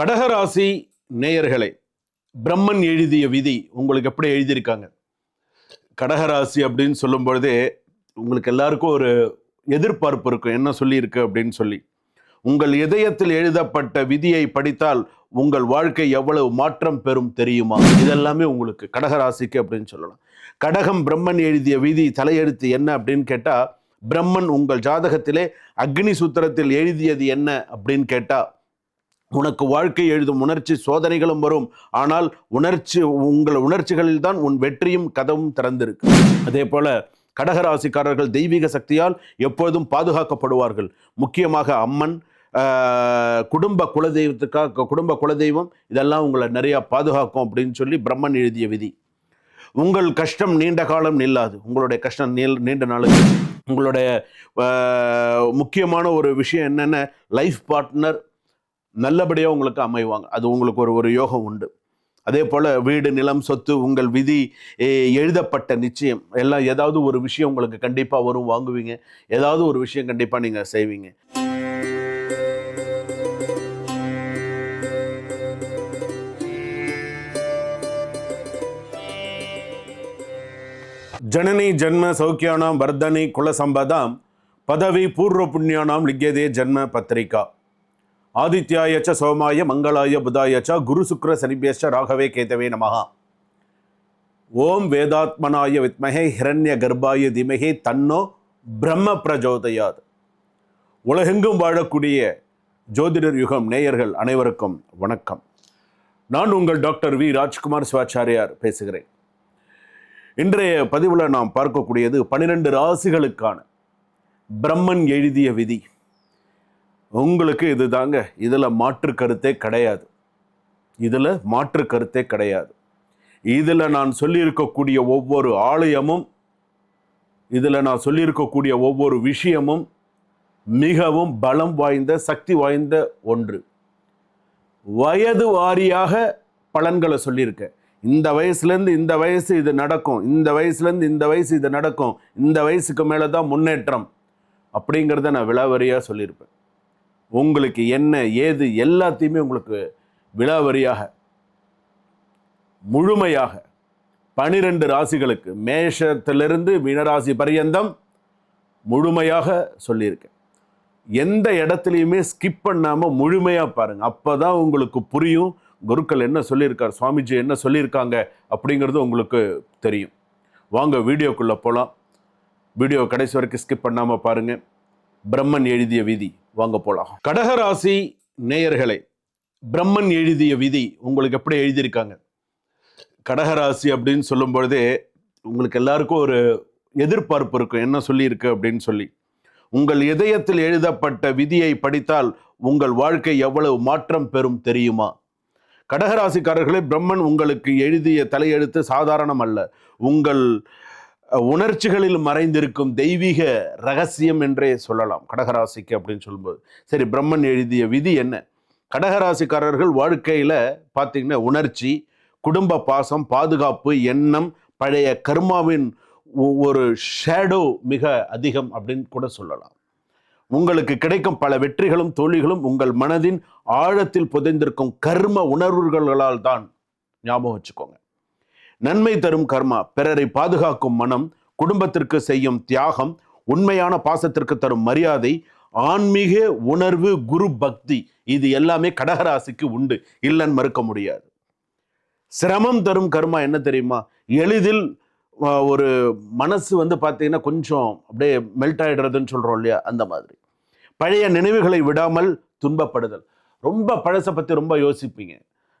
கடகராசி நேயர்களே பிரம்மன் எழுதிய விதி உங்களுக்கு எப்படி எழுதியிருக்காங்க? கடகராசி அப்படின்னு சொல்லும் பொழுதே உங்களுக்கு எல்லாருக்கும் ஒரு எதிர்பார்ப்பு இருக்கும். என்ன சொல்லியிருக்கு அப்படின்னு சொல்லி. உங்கள் இதயத்தில் எழுதப்பட்ட விதியை படித்தால் உங்கள் வாழ்க்கை எவ்வளவு மாற்றம் பெறும் தெரியுமா? இதெல்லாமே உங்களுக்கு கடகராசிக்கு அப்படின்னு சொல்லலாம். கடகம் பிரம்மன் எழுதிய விதி தலையெழுத்து என்ன அப்படின்னு கேட்டால் பிரம்மன் உங்கள் ஜாதகத்திலே அக்னி சூத்திரத்தில் எழுதியது என்ன அப்படின்னு கேட்டால் உனக்கு வாழ்க்கை எழுதும் உணர்ச்சி சோதனைகளும் வரும். ஆனால் உணர்ச்சி உங்கள் உணர்ச்சிகளில் தான் உன் வெற்றியும் கதவும் திறந்திருக்கு. அதே போல கடகராசிக்காரர்கள் தெய்வீக சக்தியால் எப்பொழுதும் பாதுகாக்கப்படுவார்கள். முக்கியமாக அம்மன் குடும்ப குலதெய்வத்துக்காக குடும்ப குலதெய்வம் இதெல்லாம் உங்களை நிறையா பாதுகாக்கும் அப்படின்னு சொல்லி பிரம்மன் எழுதிய விதி. உங்கள் கஷ்டம் நீண்ட காலம் நில்லாது. உங்களுடைய கஷ்டம் நீள் நீண்ட நாளுக்கு. உங்களுடைய முக்கியமான ஒரு விஷயம் என்னென்ன? லைஃப் பார்ட்னர் நல்லபடியாக உங்களுக்கு அமைவாங்க. அது உங்களுக்கு ஒரு ஒரு யோகம் உண்டு. அதே போல் வீடு நிலம் சொத்து உங்கள் விதி எழுதப்பட்ட நிச்சயம். எல்லாம் ஏதாவது ஒரு விஷயம் உங்களுக்கு கண்டிப்பாக வரும் வாங்குவீங்க. ஏதாவது ஒரு விஷயம் கண்டிப்பாக நீங்கள் செய்வீங்க. ஜனனி ஜென்ம சௌக்கியானாம் வர்தனி குலசம்பதாம் பதவி பூர்வ புண்ணியானாம் லிங்கதே ஜன்ம பத்திரிகா. ஆதித்யாயச்ச சோமாய மங்களாய புதாயச்ச குரு சுக்ர சனிபேஷ ராகவே கேதவே நமஹா. ஓம் வேதாத்மனாய வித்மகே ஹிரண்ய கர்ப்பாய திமகே தன்னோ பிரம்ம பிரஜோதயாத். உலகெங்கும் வாழக்கூடிய ஜோதிடர் யுகம் நேயர்கள் அனைவருக்கும் வணக்கம். நான் உங்கள் டாக்டர் வி. ராஜ்குமார் சிவாச்சாரியார் பேசுகிறேன். இன்றைய பதிவில் நாம் பார்க்கக்கூடியது பன்னிரெண்டு ராசிகளுக்கான பிரம்மன் எழுதிய விதி. உங்களுக்கு இது தாங்க. இதில் மாற்று கருத்தே கிடையாது. இதில் மாற்று கருத்தே கிடையாது. இதில் நான் சொல்லியிருக்கக்கூடிய ஒவ்வொரு ஆலயமும் இதில் நான் சொல்லியிருக்கக்கூடிய ஒவ்வொரு விஷயமும் மிகவும் பலம் வாய்ந்த சக்தி வாய்ந்த ஒன்று. வயது வாரியாக பலன்களை சொல்லியிருக்கேன். இந்த வயசுலேருந்து இந்த வயசு இது நடக்கும். இந்த வயசுலேருந்து இந்த வயசு இது நடக்கும். இந்த வயசுக்கு மேலே தான் முன்னேற்றம் அப்படிங்கிறத நான் விலாவரியாக சொல்லியிருப்பேன். உங்களுக்கு என்ன ஏது எல்லாத்தையுமே உங்களுக்கு விழாவரியாக முழுமையாக பனிரெண்டு ராசிகளுக்கு மேஷத்திலிருந்து மீனராசி பரியந்தம் முழுமையாக சொல்லியிருக்கேன். எந்த இடத்துலையுமே ஸ்கிப் பண்ணாமல் முழுமையாக பாருங்கள் அப்போ தான் உங்களுக்கு புரியும் குருக்கள் என்ன சொல்லியிருக்கார் சுவாமிஜி என்ன சொல்லியிருக்காங்க அப்படிங்கிறது உங்களுக்கு தெரியும். வாங்க வீடியோக்குள்ளே போகலாம் வீடியோ கடைசி வரைக்கும் ஸ்கிப் பண்ணாமல் பாருங்கள் பிரம்மன் எழுதிய விதி. வாங்க போகலாம் கடகராசி நேயர்களே பிரம்மன் எழுதிய விதி உங்களுக்கு எப்படி எழுதியிருக்காங்க? கடகராசி அப்படின்னு சொல்லும்பொழுதே உங்களுக்கு எல்லாருக்கும் ஒரு எதிர்பார்ப்பு இருக்கும். என்ன சொல்லியிருக்கு அப்படின்னு சொல்லி. உங்கள் இதயத்தில் எழுதப்பட்ட விதியை படித்தால் உங்கள் வாழ்க்கை எவ்வளவு மாற்றம் பெறும் தெரியுமா? கடகராசிக்காரர்களே பிரம்மன் உங்களுக்கு எழுதிய தலையெழுத்து சாதாரணம் அல்ல உங்கள் உணர்ச்சிகளில் மறைந்திருக்கும் தெய்வீக ரகசியம் என்றே சொல்லலாம். கடகராசிக்கு அப்படின்னு சொல்லும்போது. சரி பிரம்மன் எழுதிய விதி என்ன? கடகராசிக்காரர்கள் வாழ்க்கையில் பார்த்தீங்கன்னா உணர்ச்சி குடும்ப பாசம் பாதுகாப்பு எண்ணம் பழைய கர்மாவின் ஒ- ஒரு ஷேடோ மிக அதிகம் அப்படின்னு கூட சொல்லலாம். உங்களுக்கு கிடைக்கும் பல வெற்றிகளும் தோல்விகளும் உங்கள் மனதின் ஆழத்தில் புதைந்திருக்கும் கர்ம உணர்வுகளால் தான் ஞாபகம் வச்சுக்கோங்க. நன்மை தரும் கர்மா பிறரை பாதுகாக்கும் மனம் குடும்பத்திற்கு செய்யும் தியாகம் உண்மையான பாசத்திற்கு தரும் மரியாதை ஆன்மீக உணர்வு குரு பக்தி இது எல்லாமே கடகராசிக்கு உண்டு. இல்லைன்னு மறுக்க முடியாது. சிரமம் தரும் கர்மா என்ன தெரியுமா? எளிதில் ஒரு மனசு வந்து பார்த்தீங்கன்னா கொஞ்சம் அப்படியே மெல்ட் ஆயிடுறதுன்னு சொல்கிறோம் இல்லையா? அந்த மாதிரி. பழைய நினைவுகளை விடாமல் துன்பப்படுதல். ரொம்ப பழசை பற்றி ரொம்ப யோசிப்பீங்க.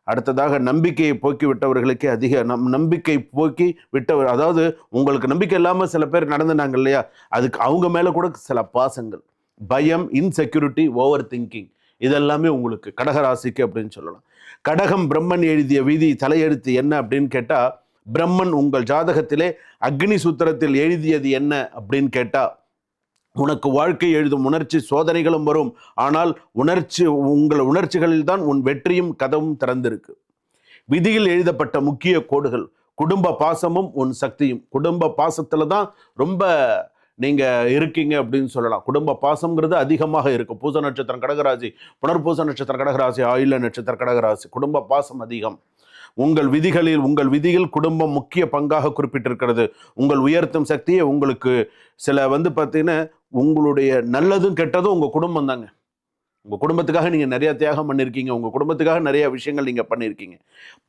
அடுத்ததாக நம்பிக்கையை போக்கி விட்டவர்களுக்கே அதிக நம் நம்பிக்கை போக்கி விட்டவர் அதாவது உங்களுக்கு நம்பிக்கை இல்லாமல் சில பேர் நடந்துனாங்க இல்லையா? அதுக்கு அவங்க மேலே கூட சில பாசங்கள் பயம் இன்செக்யூரிட்டி ஓவர் திங்கிங் இதெல்லாமே உங்களுக்கு கடகராசிக்கு அப்படின்னு சொல்லலாம். கடகம் பிரம்மன் எழுதிய விதி தலையெழுத்து என்ன அப்படின்னு கேட்டால் பிரம்மன் உங்கள் ஜாதகத்திலே அக்னி சூத்திரத்தில் எழுதியது என்ன அப்படின்னு கேட்டால் உனக்கு வாழ்க்கை எழுதும் உணர்ச்சி சோதனைகளும் வரும். ஆனால் உணர்ச்சி உங்கள் உணர்ச்சிகளில் தான் உன் வெற்றியும் கதவும் திறந்திருக்கு. விதியில் எழுதப்பட்ட முக்கிய கோடுகள் குடும்ப பாசமும் உன் சக்தியும். குடும்ப பாசத்தில் தான் ரொம்ப நீங்கள் இருக்கீங்க அப்படின்னு சொல்லலாம். குடும்ப பாசங்கிறது அதிகமாக இருக்கும். பூச நட்சத்திரம் கடகராசி புனர்பூச நட்சத்திரம் கடகராசி ஆயுள நட்சத்திரம் கடகராசி. குடும்ப பாசம் அதிகம். உங்கள் விதிகளில் உங்கள் விதியில் குடும்பம் முக்கிய பங்காக குறிப்பிட்டிருக்கிறது. உங்கள் உயர்த்தும் சக்தியை உங்களுக்கு சில வந்து பார்த்தீங்கன்னா உங்களுடைய நல்லதும் கெட்டதும் உங்கள் குடும்பம் தாங்க. உங்கள் குடும்பத்துக்காக நீங்கள் நிறையா தியாகம் பண்ணியிருக்கீங்க உங்கள் குடும்பத்துக்காக நிறையா விஷயங்கள் நீங்கள் பண்ணியிருக்கீங்க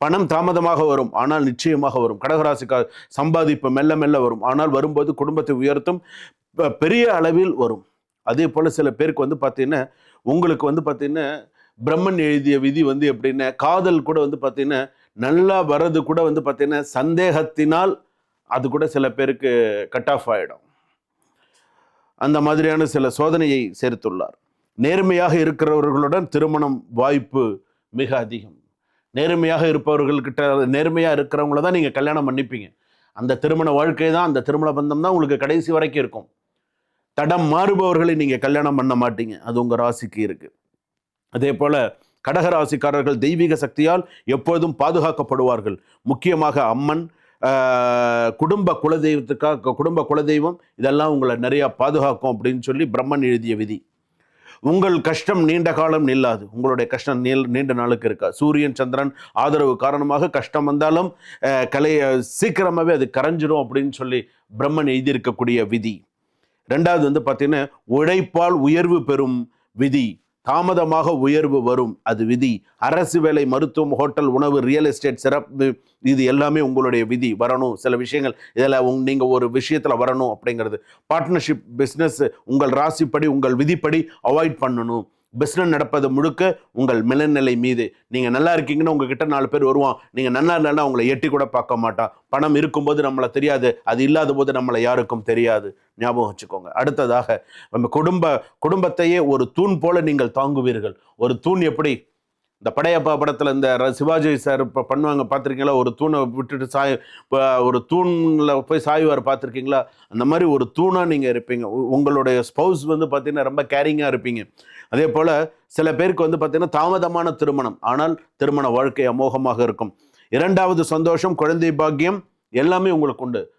பணம் தாமதமாக வரும் ஆனால் நிச்சயமாக வரும். கடகராசிக்கா சம்பாதிப்பு மெல்ல மெல்ல வரும். ஆனால் வரும்போது குடும்பத்தை உயர்த்தும் பெரிய அளவில் வரும். அதே போல் சில பேருக்கு வந்து பார்த்தீங்கன்னா உங்களுக்கு வந்து பார்த்தீங்கன்னா பிரம்மன் எழுதிய விதி வந்து எப்படின்னா காதல் கூட வந்து பார்த்தீங்கன்னா நல்லா வர்றது கூட வந்து பார்த்தீங்கன்னா சந்தேகத்தினால் அது கூட சில பேருக்கு கட் ஆஃப் ஆகிடும் அந்த மாதிரியான சில சோதனையை சேர்த்துள்ளார். நேர்மையாக இருக்கிறவர்களுடன் திருமணம் வாய்ப்பு மிக அதிகம். நேர்மையாக இருப்பவர்கள்கிட்ட நேர்மையாக இருக்கிறவங்கள தான் நீங்கள் கல்யாணம் பண்ணிப்பீங்க. அந்த திருமண வாழ்க்கை தான் அந்த திருமண பந்தம் தான் உங்களுக்கு கடைசி வரைக்கும் இருக்கும். தடம் மாறுபவர்களை நீங்கள் கல்யாணம் பண்ண மாட்டீங்க. அது உங்கள் ராசிக்கு இருக்குது அதே போல் கடகராசிக்காரர்கள் தெய்வீக சக்தியால் எப்பொழுதும் பாதுகாக்கப்படுவார்கள். முக்கியமாக அம்மன் குடும்ப குலதெய்வத்துக்காக குடும்ப குலதெய்வம் இதெல்லாம் உங்களை நிறையா பாதுகாக்கும் அப்படின்னு சொல்லி பிரம்மன் எழுதிய விதி. உங்கள் கஷ்டம் நீண்ட காலம் நில்லாது. உங்களுடைய கஷ்டம் நீள் நீண்ட நாளுக்கு இருக்கா சூரியன் சந்திரன் ஆதரவு காரணமாக கஷ்டம் வந்தாலும் கலையை கலைய சீக்கிரமாகவே அது கரைஞ்சிடும் அப்படின்னு சொல்லி பிரம்மன் எழுதியிருக்கக்கூடிய விதி. ரெண்டாவது வந்து பார்த்தீங்கன்னா உழைப்பால் உயர்வு பெறும் விதி. தாமதமாக உயர்வு வரும். அது விதி. அரசு வேலை மருத்துவம் ஹோட்டல் உணவு ரியல் எஸ்டேட் சிறப்பு இது எல்லாமே உங்களுடைய விதி. வரணும். சில விஷயங்கள் இதில் உங் நீங்கள் ஒரு விஷயத்தில் வரணும் அப்படிங்கிறது. பார்ட்னர்ஷிப் பிஸ்னஸ் உங்கள் ராசிப்படி உங்கள் விதிப்படி அவாய்ட் பண்ணணும். பிஸ்னஸ் நடப்பது முழுக்க உங்கள் மிலநிலை மீது. நீங்கள் நல்லா இருக்கீங்கன்னா உங்ககிட்ட நாலு பேர் வருவான். நீங்கள் நல்லா இல்லைன்னா உங்களை எட்டி கூட பார்க்க மாட்டான் பணம் இருக்கும்போது நம்மளை தெரியாது. அது இல்லாத போது நம்மளை யாருக்கும் தெரியாது. ஞாபகம் வச்சுக்கோங்க. அடுத்ததாக நம்ம குடும்ப குடும்பத்தையே ஒரு தூண் போல நீங்கள் தாங்குவீர்கள். ஒரு தூண் எப்படி? இந்த படையப்பா படத்தில் இந்த ர- சிவாஜி சார் இப்போ பண்ணுவாங்க பார்த்துருக்கீங்களா ஒரு தூணை விட்டுட்டு சாய் இப்போ ஒரு தூணில் போய் சாய்வார் பார்த்துருக்கீங்களா அந்த மாதிரி ஒரு தூணாக நீங்கள் இருப்பீங்க. உ- உங்களுடைய ஸ்பௌஸ் வந்து பார்த்தீங்கன்னா ரொம்ப கேரிங்காக இருப்பீங்க. அதே போல் சில பேருக்கு வந்து பார்த்தீங்கன்னா தாமதமான திருமணம். ஆனால் திருமண வாழ்க்கை அமோகமாக இருக்கும். இரண்டாவது சந்தோஷம் குழந்தை பாக்கியம் எல்லாமே உங்களுக்கு உண்டு.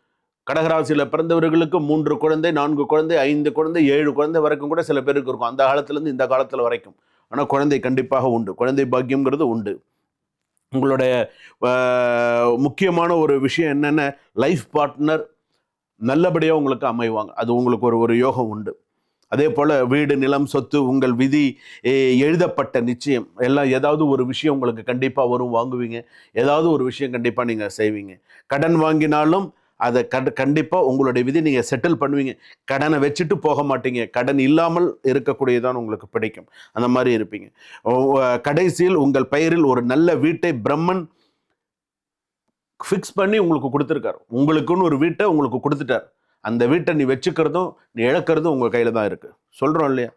கடகராசியில் பிறந்தவர்களுக்கு மூன்று குழந்தை நான்கு குழந்தை ஐந்து குழந்தை ஏழு குழந்தை வரைக்கும் கூட சில பேருக்கு இருக்கும். அந்த காலத்துலேருந்து இந்த காலத்தில் வரைக்கும். ஆனால் குழந்தை கண்டிப்பாக உண்டு. குழந்தை பாக்கியங்கிறது உண்டு. உங்களுடைய முக்கியமான ஒரு விஷயம் என்னென்ன லைஃப் பார்ட்னர் நல்லபடியாக உங்களுக்கு அமைவாங்க. அது உங்களுக்கு ஒரு ஒரு யோகம் உண்டு. அதே போல் வீடு நிலம் சொத்து உங்கள் விதி எழுதப்பட்ட நிச்சயம். எல்லாம் ஏதாவது ஒரு விஷயம் உங்களுக்கு கண்டிப்பாக வரும் வாங்குவீங்க. ஏதாவது ஒரு விஷயம் கண்டிப்பாக நீங்கள் செய்வீங்க. கடன் வாங்கினாலும் அதை கண்டு கண்டிப்பாக உங்களுடைய விதி நீங்கள் செட்டில் பண்ணுவீங்க. கடனை வச்சுட்டு போக மாட்டீங்க. கடன் இல்லாமல் இருக்கக்கூடியதான் உங்களுக்கு பிடிக்கும். அந்த மாதிரி இருப்பீங்க. கடைசியில் உங்கள் பெயரில் ஒரு நல்ல வீட்டை பிரம்மன் ஃபிக்ஸ் பண்ணி உங்களுக்கு கொடுத்துருக்காரு. உங்களுக்குன்னு ஒரு வீட்டை உங்களுக்கு கொடுத்துட்டார். அந்த வீட்டை நீ வச்சுக்கிறதும் நீ இழக்கிறதும் உங்கள் கையில் தான் இருக்குது சொல்கிறோம் இல்லையா?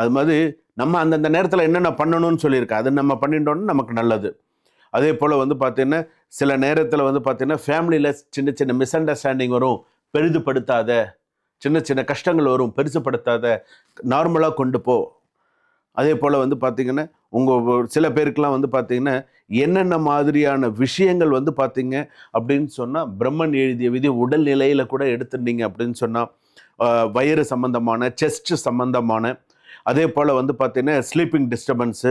அது மாதிரி நம்ம அந்தந்த நேரத்தில் என்னென்ன பண்ணணும்னு சொல்லியிருக்கேன் அது நம்ம பண்ணிட்டோம்னா நமக்கு நல்லது. அதே போல் வந்து பார்த்திங்கன்னா சில நேரத்தில் வந்து பார்த்தீங்கன்னா ஃபேமிலியில் சின்ன சின்ன மிஸ் அண்டர்ஸ்டாண்டிங் வரும். பெரிதுபடுத்தாத சின்ன சின்ன கஷ்டங்கள் வரும். பெருசுப்படுத்தாத நார்மலாக கொண்டு போ. அதே போல் வந்து பார்த்திங்கன்னா உங்கள் சில பேருக்கெலாம் வந்து பார்த்திங்கன்னா என்னென்ன மாதிரியான விஷயங்கள் வந்து பார்த்திங்க அப்படின்னு சொன்னால் பிரம்மன் எழுதிய விதி உடல் நிலையில் கூட எடுத்துட்டீங்க அப்படின்னு சொன்னால் வயிறு சம்பந்தமான செஸ்ட் சம்பந்தமான அதே போல் வந்து பார்த்தீங்கன்னா ஸ்லீப்பிங் டிஸ்டர்பன்ஸு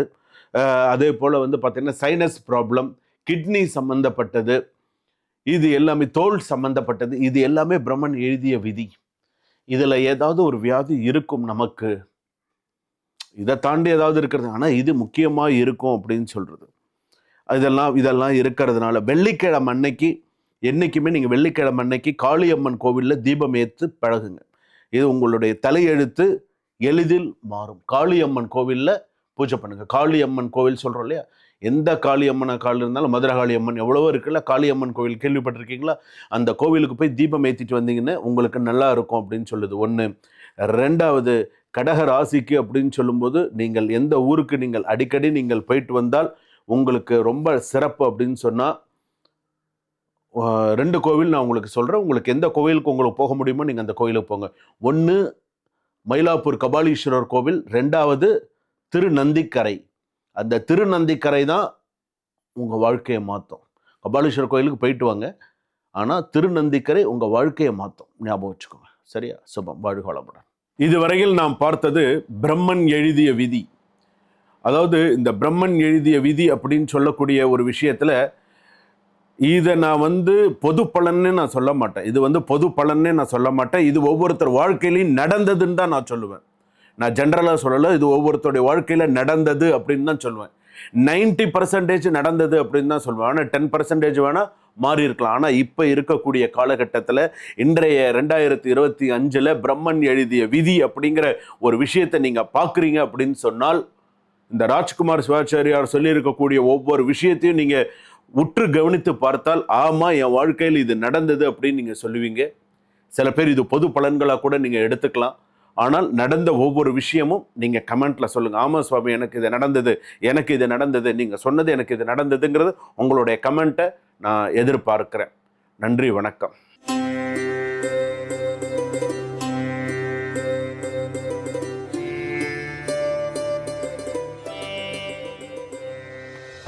அதே போல் வந்து பார்த்திங்கன்னா சைனஸ் ப்ராப்ளம் கிட்னி சம்மந்தப்பட்டது இது எல்லாமே தோல் சம்மந்தப்பட்டது இது எல்லாமே பிரம்மன் எழுதிய விதி. இதில் ஏதாவது ஒரு வியாதி இருக்கும் நமக்கு. இதை தாண்டி ஏதாவது இருக்கிறது. ஆனால் இது முக்கியமாக இருக்கும் அப்படின்னு சொல்கிறது இதெல்லாம் இதெல்லாம் இருக்கிறதுனால வெள்ளிக்கிழமை அன்னைக்கு என்றைக்குமே நீங்கள் வெள்ளிக்கிழமை அன்னைக்கு காளியம்மன் கோவிலில் தீபம் ஏற்று பழகுங்க. இது உங்களுடைய தலையெழுத்து எளிதில் மாறும். காளியம்மன் கோவிலில் பூஜை பண்ணுங்கள் காளியம்மன் கோவில் சொல்கிறோம் இல்லையா? எந்த காளியம்மனை கால் இருந்தாலும் மதுரை காளியம்மன் எவ்வளவோ இருக்குல்ல காளியம்மன் கோவில் கேள்விப்பட்டிருக்கீங்களா? அந்த கோவிலுக்கு போய் தீபம் ஏற்றிட்டு வந்தீங்கன்னா உங்களுக்கு நல்லா இருக்கும் அப்படின்னு சொல்லுது. ஒன்று ரெண்டாவது கடக ராசிக்கு அப்படின்னு சொல்லும்போது நீங்கள் எந்த ஊருக்கு நீங்கள் அடிக்கடி நீங்கள் போயிட்டு வந்தால் உங்களுக்கு ரொம்ப சிறப்பு அப்படின்னு சொன்னால் ரெண்டு கோவில் நான் உங்களுக்கு சொல்கிறேன் உங்களுக்கு எந்த கோவிலுக்கு உங்களுக்கு போக முடியுமோ நீங்கள் அந்த கோவிலுக்கு போங்க. ஒன்று மயிலாப்பூர் கபாலீஸ்வரர் கோவில். ரெண்டாவது திருநந்திக்கரை. அந்த திருநந்திக்கரை தான் உங்கள் வாழ்க்கையை மாற்றும் கபாலீஸ்வரர் கோயிலுக்கு போயிட்டு வாங்க. ஆனால் திருநந்திக்கரை உங்கள் வாழ்க்கையை மாற்றும் ஞாபகம் வச்சுக்கோங்க. சரியா? சுபம். வாழ்க வளமுடன். இதுவரையில் நாம் பார்த்தது பிரம்மன் எழுதிய விதி. அதாவது இந்த பிரம்மன் எழுதிய விதி அப்படின்னு சொல்லக்கூடிய ஒரு விஷயத்தில் இதை நான் வந்து பொது பலன்னு நான் சொல்ல மாட்டேன். இது வந்து பொது பலன்னே நான் சொல்ல மாட்டேன். இது ஒவ்வொருத்தர் வாழ்க்கையிலையும் நடந்ததுன்னு தான் நான் சொல்லுவேன். நான் ஜென்ரலாக சொல்லலை இது ஒவ்வொருத்தருடைய வாழ்க்கையில் நடந்தது அப்படின்னு தான் சொல்லுவேன். நைன்டி பர்சன்டேஜ் நடந்தது அப்படின்னு தான் சொல்லுவேன். ஆனால் டென் பர்சன்டேஜ் வேணால் மாறி இருக்கலாம். ஆனால் இப்போ இருக்கக்கூடிய காலகட்டத்தில் இன்றைய ரெண்டாயிரத்தி இருபத்தி அஞ்சில் பிரம்மன் எழுதிய விதி அப்படிங்கிற ஒரு விஷயத்தை நீங்கள் பார்க்குறீங்க அப்படின்னு சொன்னால் இந்த ராஜ்குமார் சிவாச்சாரியார் சொல்லியிருக்கக்கூடிய ஒவ்வொரு விஷயத்தையும் நீங்கள் உற்று கவனித்து பார்த்தால் ஆமாம் என் வாழ்க்கையில் இது நடந்தது அப்படின்னு நீங்கள் சொல்லுவீங்க. சில பேர் இது பொது பலன்களாக கூட நீங்கள் எடுத்துக்கலாம். ஆனால் நடந்த ஒவ்வொரு விஷயமும் நீங்கள் கமெண்ட்டில் சொல்லுங்கள் ஆமாம் சுவாமி எனக்கு இது நடந்தது எனக்கு இது நடந்தது நீங்கள் சொன்னது எனக்கு இது நடந்ததுங்கிறது உங்களுடைய கமெண்ட்டை நான் எதிர்பார்க்குறேன். நன்றி வணக்கம்.